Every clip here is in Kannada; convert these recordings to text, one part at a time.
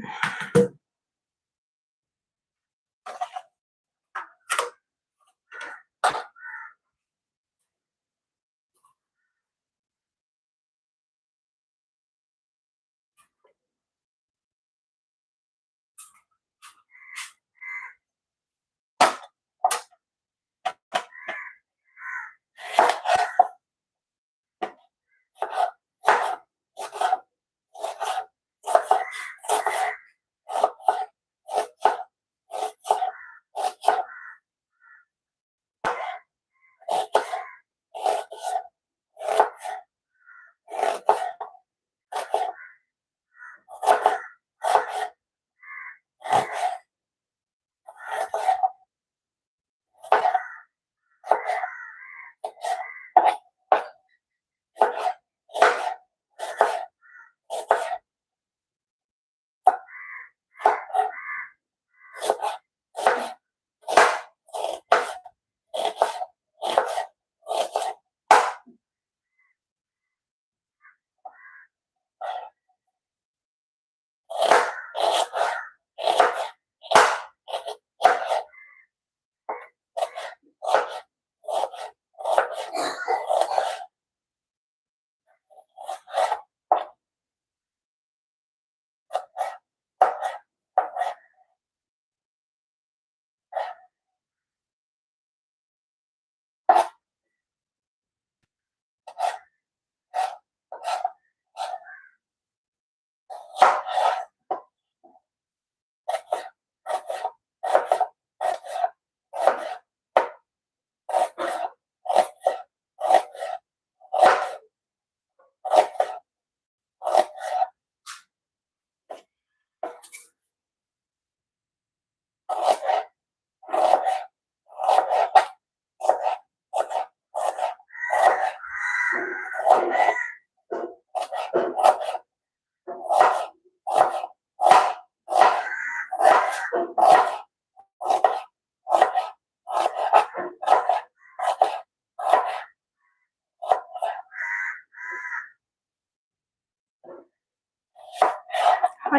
Yeah.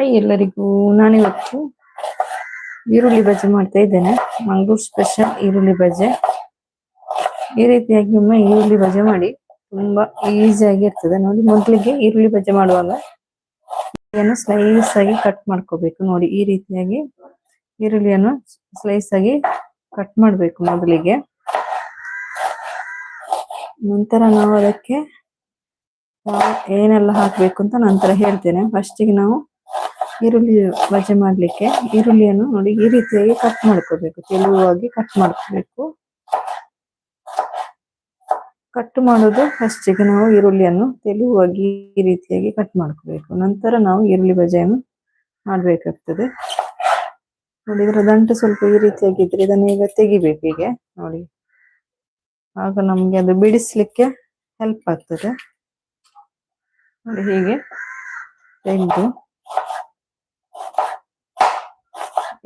ಹಾಯ್ ಎಲ್ಲರಿಗೂ ನಾನಿವತ್ತು ಈರುಳ್ಳಿ ಬಜೆ ಮಾಡ್ತಾ ಇದ್ದೇನೆ. ಮಂಗಳೂರು ಸ್ಪೆಷಲ್ ಈರುಳ್ಳಿ ಬಜ್ಜೆ. ಈ ರೀತಿಯಾಗಿ ಒಮ್ಮೆ ಈರುಳ್ಳಿ ಬಜೆ ಮಾಡಿ ತುಂಬಾ ಈಸಿಯಾಗಿ ಇರ್ತದೆ. ನೋಡಿ, ಮೊದಲಿಗೆ ಈರುಳ್ಳಿ ಬಜೆ ಮಾಡುವಾಗ ಇದನ್ನು ಸ್ಲೈಸ್ ಆಗಿ ಕಟ್ ಮಾಡ್ಕೋಬೇಕು. ನೋಡಿ, ಈ ರೀತಿಯಾಗಿ ಈರುಳ್ಳಿಯನ್ನು ಸ್ಲೈಸ್ ಆಗಿ ಕಟ್ ಮಾಡಬೇಕು ಮೊದಲಿಗೆ. ನಂತರ ನಾವು ಅದಕ್ಕೆ ಏನೆಲ್ಲ ಹಾಕ್ಬೇಕು ಅಂತ ನಂತರ ಹೇಳ್ತೇನೆ. ಫಸ್ಟಿಗೆ ನಾವು ಈರುಳ್ಳಿ ಬಜೆ ಮಾಡ್ಲಿಕ್ಕೆ. ಈರುಳ್ಳಿಯನ್ನು ನೋಡಿ ಈ ರೀತಿಯಾಗಿ ಕಟ್ ಮಾಡ್ಕೋಬೇಕು. ತೆಳುವಾಗಿ ಕಟ್ ಮಾಡ್ಕೋಬೇಕು. ಕಟ್ ಮಾಡೋದು ಫಸ್ಟಿಗೆ ನಾವು ಈರುಳ್ಳಿಯನ್ನು ತೆಳುವಾಗಿ ಈ ರೀತಿಯಾಗಿ ಕಟ್ ಮಾಡ್ಕೋಬೇಕು. ನಂತರ ನಾವು ಈರುಳ್ಳಿ ಬಜೆಯನ್ನು ಮಾಡ್ಬೇಕಾಗ್ತದೆ. ನೋಡಿ ಇದರ ದಂಟು ಸ್ವಲ್ಪ ಈ ರೀತಿಯಾಗಿ ಇದ್ರೆ ಇದನ್ನು ಈಗ ತೆಗಿಬೇಕು ಹೀಗೆ. ನೋಡಿ ಆಗ ನಮ್ಗೆ ಅದು ಬಿಡಿಸ್ಲಿಕ್ಕೆ ಹೆಲ್ಪ್ ಆಗ್ತದೆ. ನೋಡಿ ಹೀಗೆ ತೆಗೆದು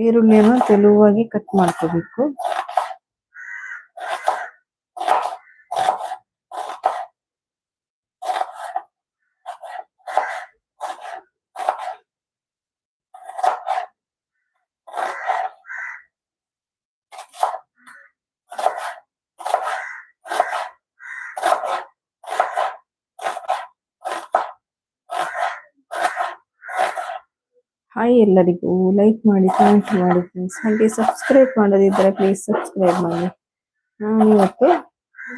ಈರುಳ್ಳಿಯನ್ನು ತೆಳುವಾಗಿ ಕಟ್ ಮಾಡ್ಕೋಬೇಕು. ಹಾಯ್ ಎಲ್ಲರಿಗೂ ಲೈಕ್ ಮಾಡಿ ಕಮೆಂಟ್ ಮಾಡಿ ಫ್ರೆಂಡ್ಸ್ ಹಾಗೆ ಸಬ್ಸ್ಕ್ರೈಬ್ ಮಾಡದಿದ್ದರೆ ಪ್ಲೀಸ್ ಸಬ್ಸ್ಕ್ರೈಬ್ ಮಾಡಿ. ನಾನು ಇವತ್ತು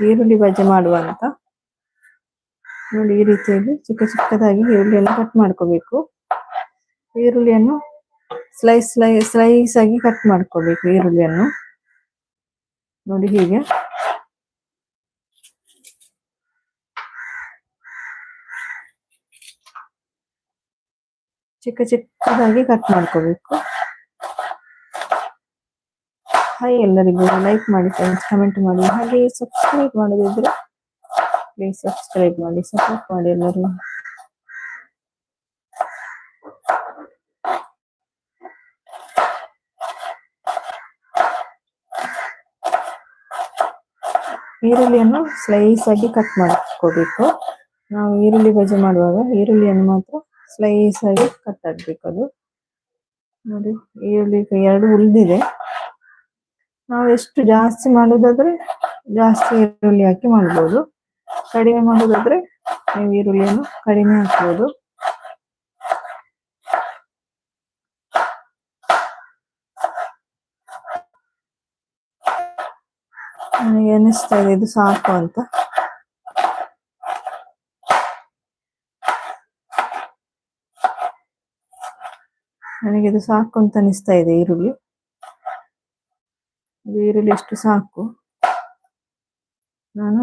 ಈರುಳ್ಳಿ ಬಜ್ಜಿ ಮಾಡುವ ಅಂತ. ನೋಡಿ, ಈ ರೀತಿಯಲ್ಲಿ ಚಿಕ್ಕ ಚಿಕ್ಕದಾಗಿ ಈರುಳ್ಳಿಯನ್ನು ಕಟ್ ಮಾಡ್ಕೋಬೇಕು. ಈರುಳ್ಳಿಯನ್ನು ಸ್ಲೈಸ್ ಸ್ಲೈ ಸ್ಲೈಸ್ ಆಗಿ ಕಟ್ ಮಾಡ್ಕೋಬೇಕು ಈರುಳ್ಳಿಯನ್ನು. ನೋಡಿ ಹೀಗೆ. ಚಿಕ್ಕ ಚಿಕ್ಕದಾಗಿ ಕಟ್ ಮಾಡ್ಕೋಬೇಕು. ಹಾಯ್ ಎಲ್ಲರಿಗೂ ಲೈಕ್ ಮಾಡಿ ಫ್ರೆಂಡ್ಸ್ ಕಮೆಂಟ್ ಮಾಡಿ, ಹಾಗೆ ಸಬ್ಸ್ಕ್ರೈಬ್ ಮಾಡೋದಿದ್ರೆ ಪ್ಲೀಸ್ ಸಬ್ಸ್ಕ್ರೈಬ್ ಮಾಡಿ ಸಪೋರ್ಟ್ ಮಾಡಿ ಎಲ್ಲರೂ ಈರುಳ್ಳಿಯನ್ನು ಸ್ಲೈಸ್ ಆಗಿ ಕಟ್ ಮಾಡ್ಕೋಬೇಕು. ನಾವು ಈರುಳ್ಳಿ ಬಜ್ಜಿ ಮಾಡುವಾಗ ಈರುಳ್ಳಿಯನ್ನು ಮಾತ್ರ ಸ್ಲೈಸ್ ಆಗಿ ಕಟ್ ಆಗ್ಬೇಕು ಅದು. ನೋಡಿ, ಈರುಳ್ಳಿ ಎರಡು ಉಳಿದಿದೆ ನಾವು ಎಷ್ಟು ಜಾಸ್ತಿ ಮಾಡೋದಾದ್ರೆ ಜಾಸ್ತಿ ಈರುಳ್ಳಿ ಹಾಕಿ ಮಾಡ್ಬೋದು. ಕಡಿಮೆ ಮಾಡೋದಾದ್ರೆ ನೀವು ಈರುಳ್ಳಿಯನ್ನು ಕಡಿಮೆ ಹಾಕ್ಬೋದು. ನನಗೆ ಅನಿಸ್ತಾ ಇದೆ, ಇದು ಸಾಕು ಅಂತ. ನನಗೆ ಇದು ಸಾಕು ಅಂತ ಅನಿಸ್ತಾ ಇದೆ ಈರುಳ್ಳಿ. ಇದು ಈರುಳ್ಳಿ ಎಷ್ಟು ಸಾಕು. ನಾನು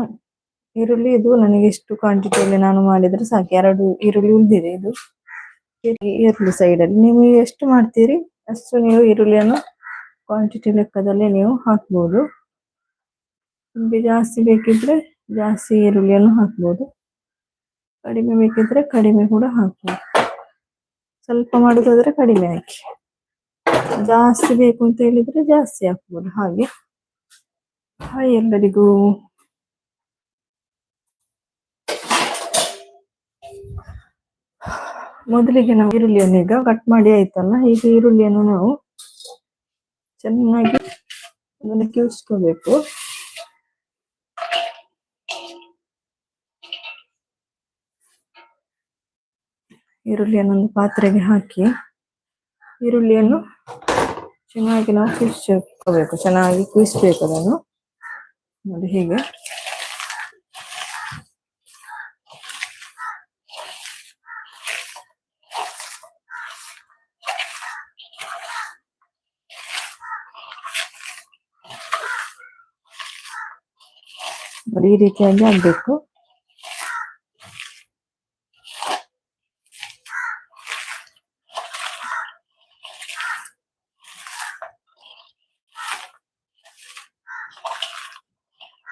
ಈರುಳ್ಳಿ ಇದು ನನಗೆ ಎಷ್ಟು ಕ್ವಾಂಟಿಟಿಯಲ್ಲಿ ನಾನು ಮಾಡಿದ್ರೆ ಸಾಕು. ಎರಡು ಈರುಳ್ಳಿ ಉಳಿದಿದೆ ಇದು. ಈರುಳ್ಳಿ ಸೈಡ್ ಅಲ್ಲಿ ನೀವು ಎಷ್ಟು ಮಾಡ್ತೀರಿ? ಅಷ್ಟು ನೀವು ಈರುಳ್ಳಿಯನ್ನು ಕ್ವಾಂಟಿಟಿ ಲೆಕ್ಕದಲ್ಲಿ ನೀವು ಹಾಕ್ಬೋದು. ನಿಮಗೆ ಜಾಸ್ತಿ ಬೇಕಿದ್ರೆ ಜಾಸ್ತಿ ಈರುಳ್ಳಿಯನ್ನು ಹಾಕ್ಬೋದು. ಕಡಿಮೆ ಬೇಕಿದ್ರೆ ಕಡಿಮೆ ಕೂಡ ಹಾಕ್ಬೋದು. ಸ್ವಲ್ಪ ಮಾಡುದಾದ್ರೆ ಕಡಿಮೆ ಹಾಕಿ. ಜಾಸ್ತಿ ಬೇಕು ಅಂತ ಹೇಳಿದ್ರೆ ಜಾಸ್ತಿ ಹಾಕ್ಬೋದು. ಹಾಗೆ. ಹಾಯ್ ಎಲ್ಲರಿಗೂ. ಮೊದಲಿಗೆ ನಾವು ಈರುಳ್ಳಿಯನ್ನು ಈಗ ಕಟ್ ಮಾಡಿ ಆಯ್ತಲ್ಲ? ಈಗ ಈರುಳ್ಳಿಯನ್ನು ನಾವು ಚೆನ್ನಾಗಿ ಅದನ್ನು ಕಿವುಚ್ಕೋಬೇಕು. ಈರುಳ್ಳಿಯನ್ನು ಒಂದು ಪಾತ್ರೆಗೆ ಹಾಕಿ, ಈರುಳ್ಳಿಯನ್ನು ಚೆನ್ನಾಗಿ ನಾವು ಕುದಿಸ್ಕೋಬೇಕು, ಚೆನ್ನಾಗಿ ಕುದಿಸ್ಬೇಕು ಅದನ್ನು. ನೋಡಿ ಹೀಗೆ. ನೋಡಿ ಈ ರೀತಿಯಾಗಿ ಆಗ್ಬೇಕು.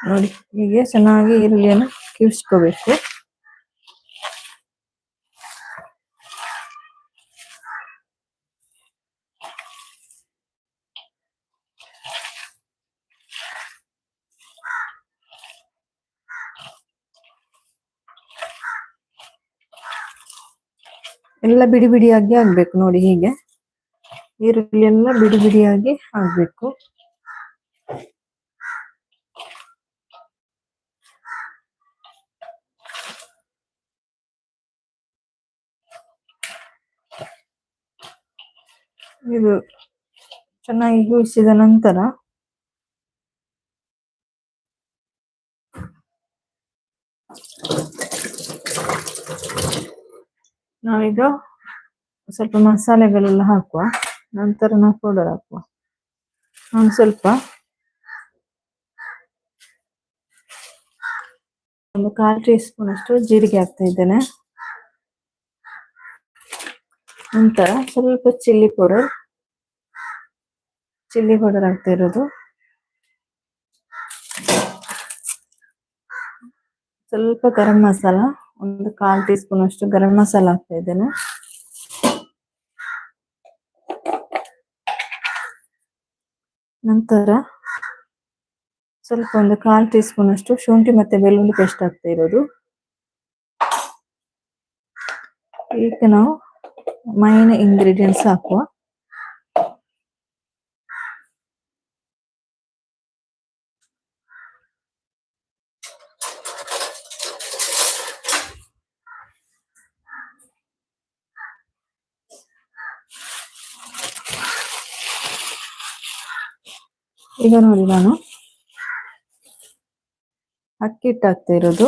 ನೋಡಿ, ಹೀಗೆ ಚೆನ್ನಾಗಿ ಈರುಳ್ಳಿಯನ್ನು ಕಿವಿಸ್ಕೋಬೇಕು. ಎಲ್ಲ ಬಿಡಿ ಬಿಡಿಯಾಗಿ ಆಗ್ಬೇಕು ನೋಡಿ ಹೀಗೆ. ಈರುಳ್ಳಿ ಎಲ್ಲ ಬಿಡಿ ಬಿಡಿಯಾಗಿ ಆಗ್ಬೇಕು. ಇದು ಚೆನ್ನಾಗಿ ಹೂಸಿದ ನಂತರ ನಾವೀಗ ಸ್ವಲ್ಪ ಮಸಾಲೆಗಳೆಲ್ಲ ಹಾಕುವ. ನಂತರ ನಾವು ಪೌಡರ್ ಹಾಕುವ. ನಾನು ಸ್ವಲ್ಪ ಒಂದು ಕಾಲು ಟೀ ಸ್ಪೂನ್ ಜೀರಿಗೆ ಹಾಕ್ತಾ ಇದ್ದೇನೆ. ನಂತರ ಸ್ವಲ್ಪ ಚಿಲ್ಲಿ ಪೌಡರ್ ಚಿಲ್ಲಿ ಪೌಡರ್ ಆಗ್ತಾ ಇರೋದು. ಸ್ವಲ್ಪ ಗರಂ ಮಸಾಲ, ಒಂದು ಕಾಲ್ ಟೀ ಸ್ಪೂನ್ ಅಷ್ಟು ಗರಂ ಮಸಾಲ ಹಾಕ್ತಾ ಇದ್ದೇನೆ. ನಂತರ ಸ್ವಲ್ಪ ಒಂದು ಕಾಲ್ ಟೀ ಸ್ಪೂನ್ ಅಷ್ಟು ಶುಂಠಿ ಮತ್ತೆ ಬೆಳ್ಳುಳ್ಳಿ ಪೇಸ್ಟ್ ಆಗ್ತಾ ಇರೋದು. ಈಗ ನಾವು ಮೈನ್ ಇಂಗ್ರೀಡಿಯೆಂಟ್ಸ್ ಹಾಕುವ. ಈಗ ನೋಡಿ ನಾನು. ಅಕ್ಕಿ ಹಿಟ್ಟು ಇರೋದು.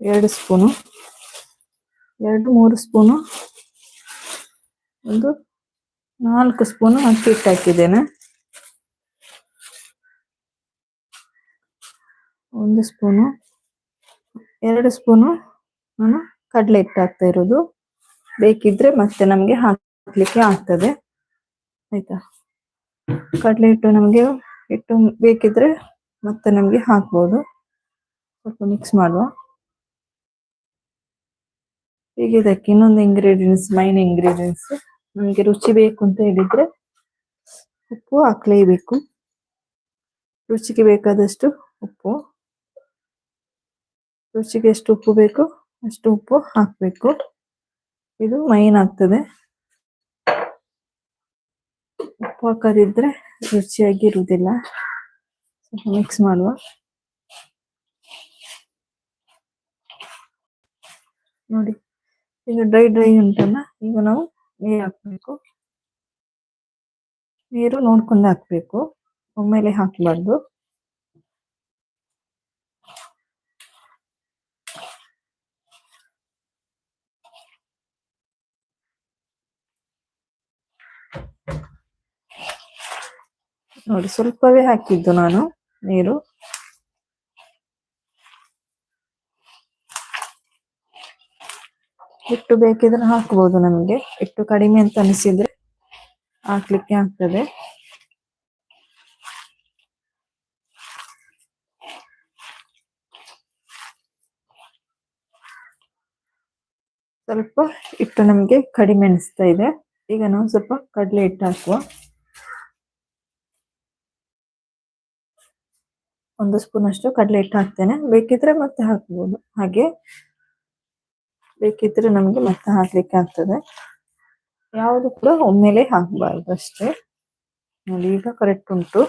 ಎರಡು ಸ್ಪೂನು, ಎರಡು ಮೂರು ಸ್ಪೂನು, ಒಂದು ನಾಲ್ಕು ಸ್ಪೂನು ಅಕ್ಕಿ ಹಿಟ್ಟು ಹಾಕಿದ್ದೇನೆ. ಒಂದು ಸ್ಪೂನು, ಎರಡು ಸ್ಪೂನು ನಾನು ಕಡಲೆ ಹಿಟ್ಟು ಹಾಕ್ತಾ ಇರೋದು. ಬೇಕಿದ್ರೆ ಮತ್ತೆ ನಮಗೆ ಹಾಕ್ಲಿಕ್ಕೆ ಆಗ್ತದೆ. ಆಯ್ತಾ? ಕಡಲೆ ಹಿಟ್ಟು ನಮಗೆ ಹಿಟ್ಟು ಬೇಕಿದ್ರೆ ಮತ್ತೆ ನಮಗೆ ಹಾಕ್ಬೋದು. ಸ್ವಲ್ಪ ಮಿಕ್ಸ್ ಮಾಡುವ. ಈಗ ಇದಕ್ಕೆ ಇನ್ನೊಂದು ಇಂಗ್ರೀಡಿಯೆಂಟ್ಸ್ ಮೈನ್ ಇಂಗ್ರೀಡಿಯೆಂಟ್ಸ್ ನಮಗೆ ರುಚಿ ಬೇಕು ಅಂತ ಹೇಳಿದ್ರೆ ಉಪ್ಪು ಹಾಕ್ಲೇಬೇಕು. ರುಚಿಗೆ ಬೇಕಾದಷ್ಟು ಉಪ್ಪು. ರುಚಿಗೆ ಎಷ್ಟು ಉಪ್ಪು ಬೇಕು ಅಷ್ಟು ಉಪ್ಪು ಹಾಕಬೇಕು. ಇದು ಮೈನ್ ಆಗ್ತದೆ. ಉಪ್ಪು ಹಾಕದಿದ್ರೆ ರುಚಿಯಾಗಿ ಇರುವುದಿಲ್ಲ. ಮಿಕ್ಸ್ ಮಾಡುವ. ನೋಡಿ. ಈಗ ಡ್ರೈ ಡ್ರೈ ಉಂಟಲ್ಲ, ಈಗ ನಾವು ನೀರು ಹಾಕಬೇಕು. ನೀರು ನೋಡ್ಕೊಂಡು ಹಾಕ್ಬೇಕು, ಒಮ್ಮೆಲೆ ಹಾಕಬಾರ್ದು. ನೋಡಿ, ಸ್ವಲ್ಪವೇ ಹಾಕಿದ್ದು ನಾನು ನೀರು. ಹಿಟ್ಟು ಬೇಕಿದ್ರೆ ಹಾಕ್ಬೋದು ನಮಗೆ. ಹಿಟ್ಟು ಕಡಿಮೆ ಅಂತ ಅನಿಸಿದ್ರೆ ಹಾಕ್ಲಿಕ್ಕೆ ಆಗ್ತದೆ. ಸ್ವಲ್ಪ ಹಿಟ್ಟು ನಮಗೆ ಕಡಿಮೆ ಅನಿಸ್ತಾ ಇದೆ. ಈಗ ನಾವು ಸ್ವಲ್ಪ ಕಡಲೆ ಹಿಟ್ಟು ಹಾಕುವ. ಒಂದು ಸ್ಪೂನ್ ಅಷ್ಟು ಕಡಲೆ ಹಿಟ್ಟು ಹಾಕ್ತೇನೆ. ಬೇಕಿದ್ರೆ ಮತ್ತೆ ಹಾಕ್ಬೋದು. ಹಾಗೆ ಬೇಕಿದ್ರೆ ನಮಗೆ ಮತ್ತೆ ಹಾಕ್ಲಿಕ್ಕೆ ಆಗ್ತದೆ. ಯಾವುದು ಕೂಡ ಒಮ್ಮೆಲೆ ಹಾಕಬಾರ್ದು ಅಷ್ಟೇ. ನೋಡಿ, ಈಗ ಕರೆಕ್ಟ್ ಉಂಟು.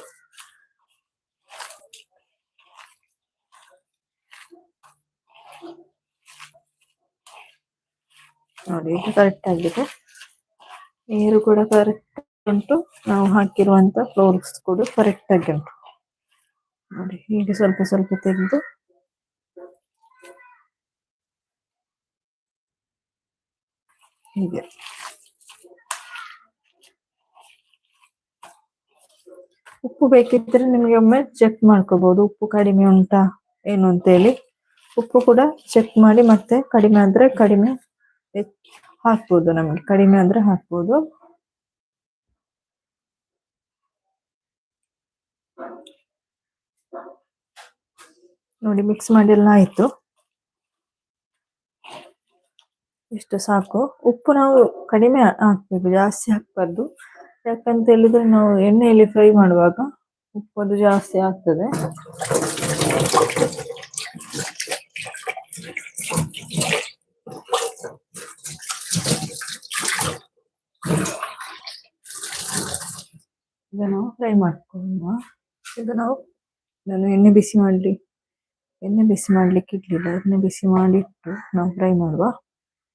ನೋಡಿ, ಈಗ ಕರೆಕ್ಟ್ ಆಗಿದೆ. ನೀರು ಕೂಡ ಕರೆಕ್ಟ್ ಉಂಟು. ನಾವು ಹಾಕಿರುವಂತ ಫ್ಲೋರ್ಸ್ ಕೂಡ ಕರೆಕ್ಟ್ ಆಗಿ ಉಂಟು. ನೋಡಿ, ಹೀಗೆ ಸ್ವಲ್ಪ ಸ್ವಲ್ಪ ತೆಗೆದು ಹೀಗೆ. ಉಪ್ಪು ಬೇಕಿದ್ರೆ ನಿಮಗೆ ಒಮ್ಮೆ ಚೆಕ್ ಮಾಡ್ಕೋಬಹುದು ಉಪ್ಪು ಕಡಿಮೆ ಉಂಟಾ ಏನು ಅಂತ ಹೇಳಿ ಉಪ್ಪು ಕೂಡ ಚೆಕ್ ಮಾಡಿ ಮತ್ತೆ ಕಡಿಮೆ ಆದ್ರೆ ಕಡಿಮೆ ಹಾಕ್ಬೋದು ನಮಗೆ. ಕಡಿಮೆ ಆದ್ರೆ ಹಾಕ್ಬೋದು. ನೋಡಿ ಮಿಕ್ಸ್ ಮಾಡಿ ಎಲ್ಲ ಆಯ್ತು. ಇಷ್ಟು ಸಾಕು. ಉಪ್ಪು ನಾವು ಕಡಿಮೆ ಹಾಕ್ಬೇಕು, ಜಾಸ್ತಿ ಹಾಕ್ಬಾರ್ದು. ಯಾಕಂತ ಹೇಳಿದ್ರೆ ನಾವು ಎಣ್ಣೆಯಲ್ಲಿ ಫ್ರೈ ಮಾಡುವಾಗ ಉಪ್ಪು ಜಾಸ್ತಿ ಆಗ್ತದೆ. ಈಗ ನಾವು ಫ್ರೈ ಮಾಡ್ಕೊಳ್ಳುವ ಈಗ ನಾವು ನಾನು ಎಣ್ಣೆ ಬಿಸಿ ಮಾಡಲಿ ಎಣ್ಣೆ ಬಿಸಿ ಮಾಡ್ಲಿಕ್ಕೆ ಇಡ್ಲಿಲ್ಲ. ಎಣ್ಣೆ ಬಿಸಿ ಮಾಡಿಟ್ಟು ನಾವು ಫ್ರೈ ಮಾಡುವ.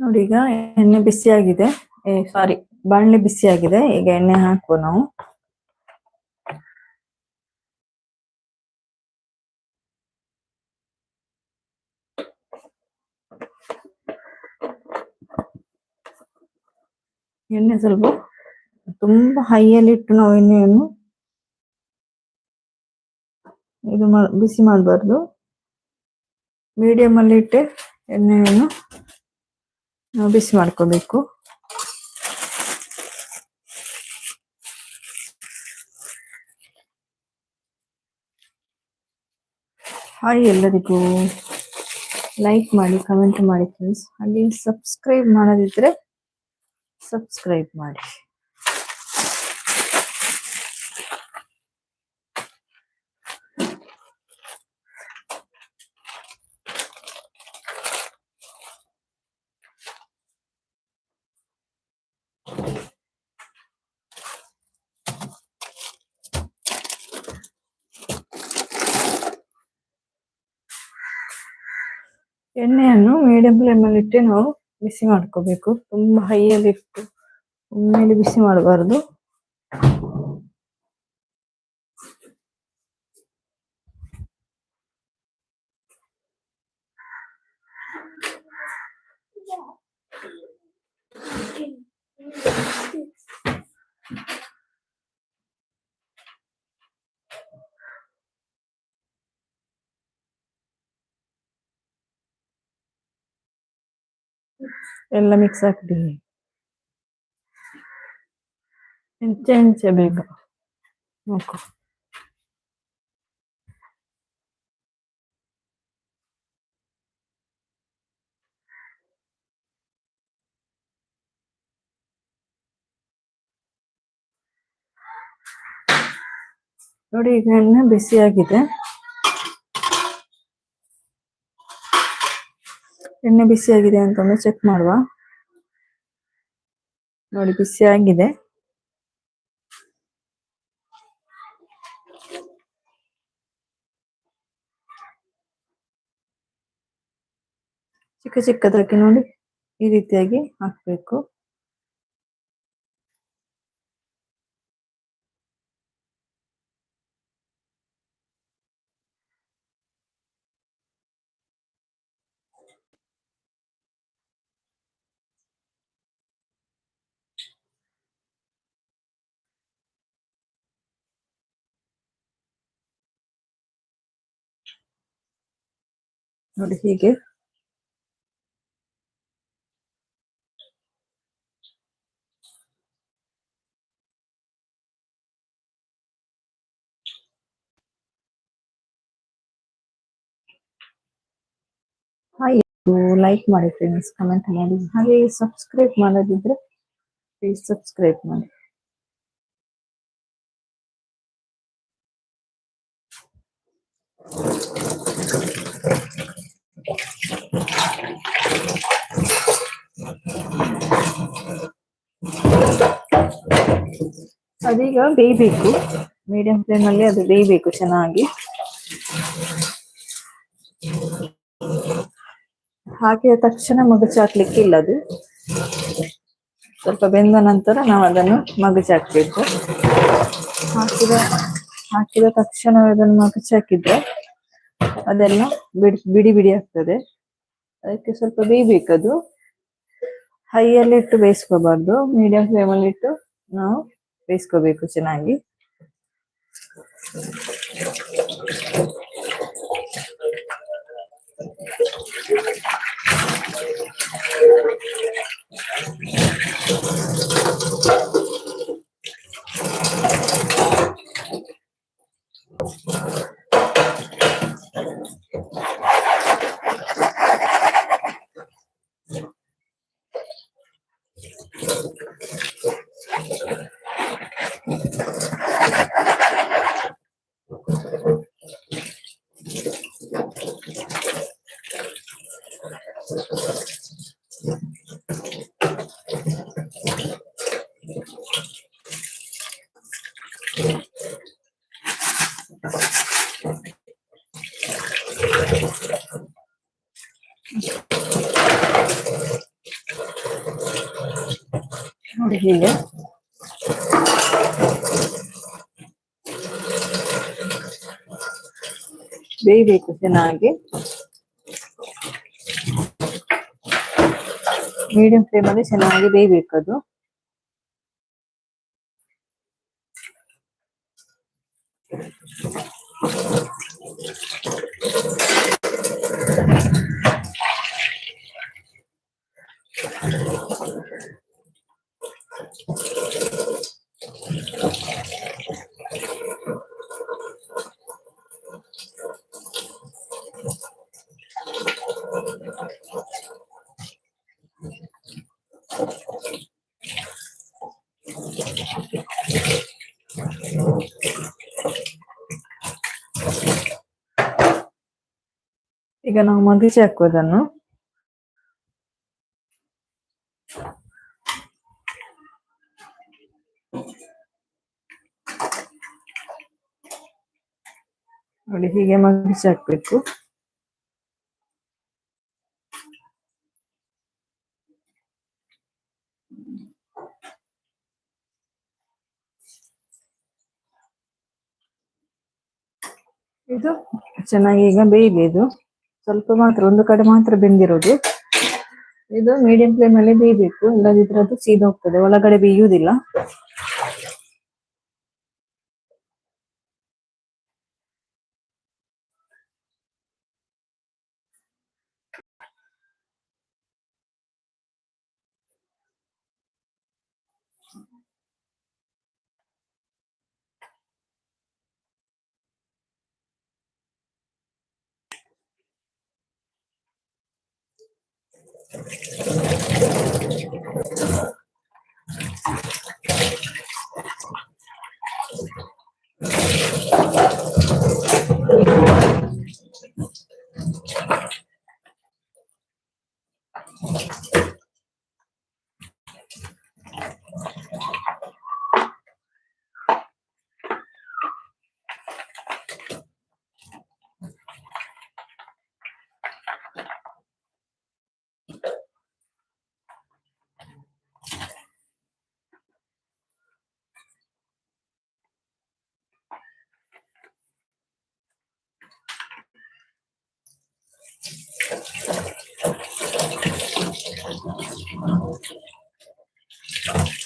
ನೋಡಿ, ಈಗ ಎಣ್ಣೆ ಬಿಸಿಯಾಗಿದೆ ಸಾರಿ ಬಾಣಲೆ ಬಿಸಿಯಾಗಿದೆ ಈಗ ಎಣ್ಣೆ ಹಾಕುವ ನಾವು. ಎಣ್ಣೆ ಸ್ವಲ್ಪ ತುಂಬಾ ಹೈಯಲ್ಲಿ ಇಟ್ಟು ನಾವು ಎಣ್ಣೆಯನ್ನು ಇದು ಬಿಸಿ ಮಾಡಬಾರ್ದು. ಮೀಡಿಯಂ ಅಲ್ಲಿ ಇಟ್ಟೆ ಎಣ್ಣೆಯನ್ನು ಬಿಸಿ ಮಾಡ್ಕೋಬೇಕು. ಹಾಯ್ ಎಲ್ಲರಿಗೂ. ಲೈಕ್ ಮಾಡಿ ಕಮೆಂಟ್ ಮಾಡಿ ಫ್ರೆಂಡ್ಸ್ ಅಲ್ಲಿ ಸಬ್ಸ್ಕ್ರೈಬ್ ಮಾಡೋದಿದ್ರೆ ಸಬ್ಸ್ಕ್ರೈಬ್ ಮಾಡಿ. ಎಣ್ಣೆಯನ್ನು ಮೀಡಿಯಂ ಫ್ಲೇಮ್ ಅಲ್ಲಿ ಇಟ್ಟು ನಾವು ಬಿಸಿ ಮಾಡ್ಕೋಬೇಕು. ತುಂಬಾ ಹೈಯಲ್ಲಿ ಇಟ್ಟು ಒಮ್ಮೆಲೆ ಬಿಸಿ ಮಾಡಬಾರ್ದು. ಎಲ್ಲ ಮಿಕ್ಸ್ ಹಾಕ್ಬಿಡಿ. ಹೆಂಚೆ ಹೆಂಚೆ ಬೇಗ ನೋಡ್ಕೊ. ನೋಡಿ ಈಗ ಬಿಸಿಯಾಗಿದೆ. ಎಣ್ಣೆ ಬಿಸಿಯಾಗಿದೆ ಅಂತಂದ್ರೆ ಚೆಕ್ ಮಾಡುವ. ನೋಡಿ ಬಿಸಿಯಾಗಿದೆ ಚಿಕ್ಕ ಚಿಕ್ಕದಕ್ಕೆ ನೋಡಿ ಈ ರೀತಿಯಾಗಿ ಹಾಕ್ಬೇಕು. ನೋಡಿ ಹೀಗೆ ಹಾಯ್ ಲೈಕ್ ಮಾಡಿ ಫ್ರೆಂಡ್ಸ್ ಕಮೆಂಟ್ ಮಾಡಿ ಹಾಗೆ ಸಬ್ಸ್ಕ್ರೈಬ್ ಮಾಡೋದಿದ್ರೆ ಪ್ಲೀಸ್ ಸಬ್ಸ್ಕ್ರೈಬ್ ಮಾಡಿ ಅದೀಗ ಬೇಯಬೇಕು. ಮೀಡಿಯಂ ಫ್ಲೇಮ್ ಅಲ್ಲಿ ಅದು ಬೇಯಬೇಕು ಚೆನ್ನಾಗಿ. ಹಾಕಿದ ತಕ್ಷಣ ಮಗುಚಿ ಹಾಕ್ಲಿಕ್ಕೆ ಇಲ್ಲ ಅದು. ಸ್ವಲ್ಪ ಬೆಂದ ನಂತರ ನಾವು ಅದನ್ನು ಮಗುಚಾಕ್ಬೇಕು ಹಾಕಿದ ಹಾಕಿದ ತಕ್ಷಣ ಅದನ್ನು ಮಗುಚಿ ಹಾಕಿದ್ರೆ ಅದೆಲ್ಲ ಬಿಡಿ ಬಿಡಿ ಬಿಡಿ ಆಗ್ತದೆ. ಅದಕ್ಕೆ ಸ್ವಲ್ಪ ಬೇಯಬೇಕದು ಹೈಯಲ್ಲಿ ಇಟ್ಟು ಬೇಯಿಸ್ಕೋಬಾರ್ದು. ಮೀಡಿಯಂ ಫ್ಲೇಮಲ್ಲಿ ಇಟ್ಟು ನಾವು ಬೇಯಿಸ್ಕೋಬೇಕು ಚೆನ್ನಾಗಿ. ಹೀಗೆ. ಬೇಯಬೇಕು ಚೆನ್ನಾಗಿ. ಮೀಡಿಯಂ ಫ್ಲೇಮ್ ಅಲ್ಲಿ ಚೆನ್ನಾಗಿ ಬೇಯಬೇಕು ಅದು. ಈಗ ನಾವು ಮಗಿಚಿ ಹಾಕುವುದನ್ನು. ನೋಡಿ ಹೀಗೆ ಮಗಿಸಿ ಹಾಕ್ಬೇಕು. ಇದು ಚೆನ್ನಾಗಿ ಈಗ ಬೇಯಲಿ ಇದು. ಸ್ವಲ್ಪ ಮಾತ್ರ, ಒಂದು ಕಡೆ ಮಾತ್ರ ಬೆಂದಿರೋದು. ಇದು ಮೀಡಿಯಂ ಫ್ಲೇಮ್ ಅಲ್ಲಿ ಬೇಯಬೇಕು. ಇಲ್ಲದಿದ್ರೆ ಅದು ಸೀದೋಗ್ತದೆ. ಒಳಗಡೆ ಬೇಯುವುದಿಲ್ಲ. 何? Thank you.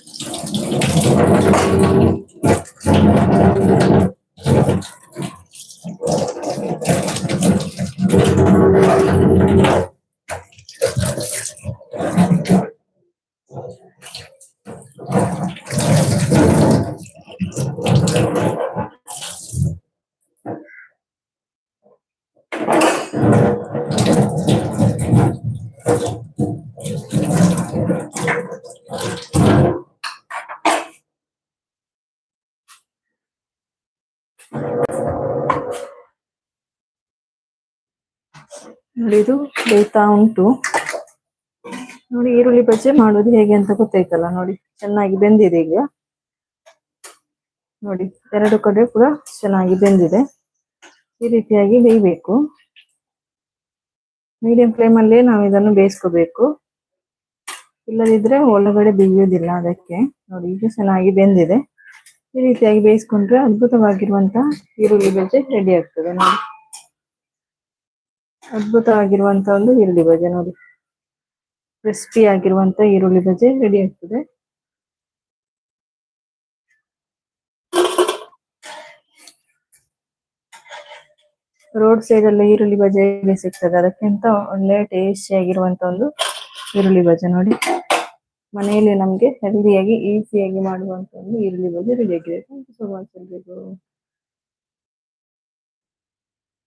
ನೋಡಿ ಇದು ಬೇಯ್ತಾ ಉಂಟು. ನೋಡಿ ಈರುಳ್ಳಿ ಬಜ್ಜೆ ಮಾಡೋದು ಹೇಗೆ ಅಂತ ಗೊತ್ತಾಯ್ತಲ್ಲ ನೋಡಿ, ಚೆನ್ನಾಗಿ ಬೆಂದಿದೆ ಈಗ. ನೋಡಿ, ಎರಡು ಕಡೆ ಕೂಡ ಚೆನ್ನಾಗಿ ಬೆಂದಿದೆ. ಈ ರೀತಿಯಾಗಿ ಬೇಯಬೇಕು. ಮೀಡಿಯಂ ಫ್ಲೇಮ್ ಅಲ್ಲಿ ನಾವು ಇದನ್ನು ಬೇಯಿಸ್ಕೋಬೇಕು. ಇಲ್ಲದಿದ್ರೆ ಒಳಗಡೆ ಬೇಯೋದಿಲ್ಲ ಅದಕ್ಕೆ. ನೋಡಿ, ಈಗ ಚೆನ್ನಾಗಿ ಬೆಂದಿದೆ. ಈ ರೀತಿಯಾಗಿ ಬೇಯಿಸ್ಕೊಂಡ್ರೆ ಅದ್ಭುತವಾಗಿರುವಂತಹ ಈರುಳ್ಳಿ ಬಜ್ಜೆ ರೆಡಿ ಆಗ್ತದೆ ನೋಡಿ. ಅದ್ಭುತವಾಗಿರುವಂತ ಒಂದು ಈರುಳ್ಳಿ ಬಜೆ ನೋಡಿ. ಕ್ರಿಸ್ಪಿ ಆಗಿರುವಂತ ಈರುಳ್ಳಿ ಬಜೆ ರೆಡಿ ಆಗ್ತದೆ. ರೋಡ್ ಸೈಡ್ ಅಲ್ಲಿ ಈರುಳ್ಳಿ ಬಜೆ ಸಿಗ್ತದೆ? ಅದಕ್ಕಿಂತ ಒಳ್ಳೆ ಟೇಸ್ಟಿ ಆಗಿರುವಂತ ಒಂದು ಈರುಳ್ಳಿ ಬಜೆ ನೋಡಿ. ಮನೆಯಲ್ಲಿ ನಮ್ಗೆ ಹೆಲ್ದಿಯಾಗಿ ಈಸಿಯಾಗಿ ಮಾಡುವಂತ ಒಂದು ಈರುಳ್ಳಿ ಬಜೆ ರೆಡಿ ಆಗಿದೆ ಥ್ಯಾಂಕ್ ಯು ಸೊ ಮಚ್ ಎಲ್ರಿಗೂ.